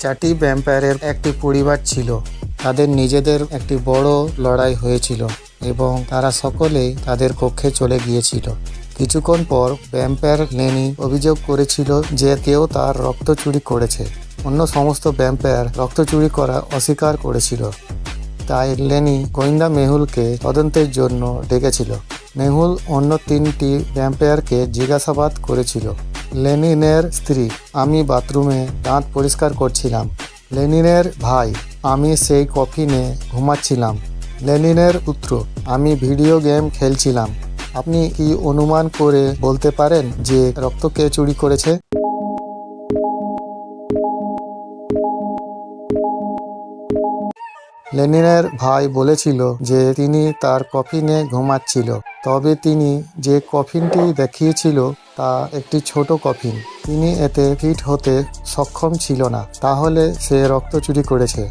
চারটি ভ্যাম্পায়ারের একটি পরিবার ছিল। তাদের নিজেদের একটি বড় লড়াই হয়েছিল এবং তারা সকলেই তাদের কক্ষে চলে গিয়েছিল। কিছুক্ষণ পর ভ্যাম্পায়ার লেনি অভিযোগ করেছিল যে কেউ তার রক্ত চুরি করেছে। অন্য সমস্ত ভ্যাম্পায়ার রক্ত চুরি করা অস্বীকার করেছিল। তাই লেনি গোয়েন্দা মেহুলকে তদন্তের জন্য ডেকেছিল। মেহুল অন্য তিনটি ভ্যাম্পায়ারকে জিজ্ঞাসাবাদ করেছিল। লেনিনের স্ত্রী। আমি বাথরুমে দাঁত পরিষ্কার করছিলাম। লেনিনের ভাই, আমি সেই কফিনে ঘুমাচ্ছিলাম। লেনিনের পুত্র, আমি ভিডিও গেম খেলছিলাম। আপনি কি অনুমান করে বলতে পারেন যে রক্ত কে চুরি করেছে? লেনিনের ভাই বলেছিল যে তিনি তার কফিনে ঘুমাচ্ছিল। তবে তিনি যে কফিনটি দেখিয়েছিল তা একটি ছোট কফিন। তিনি এতে ফিট হতে সক্ষম ছিল না, তাহলে সে রক্ত চুরি করেছে।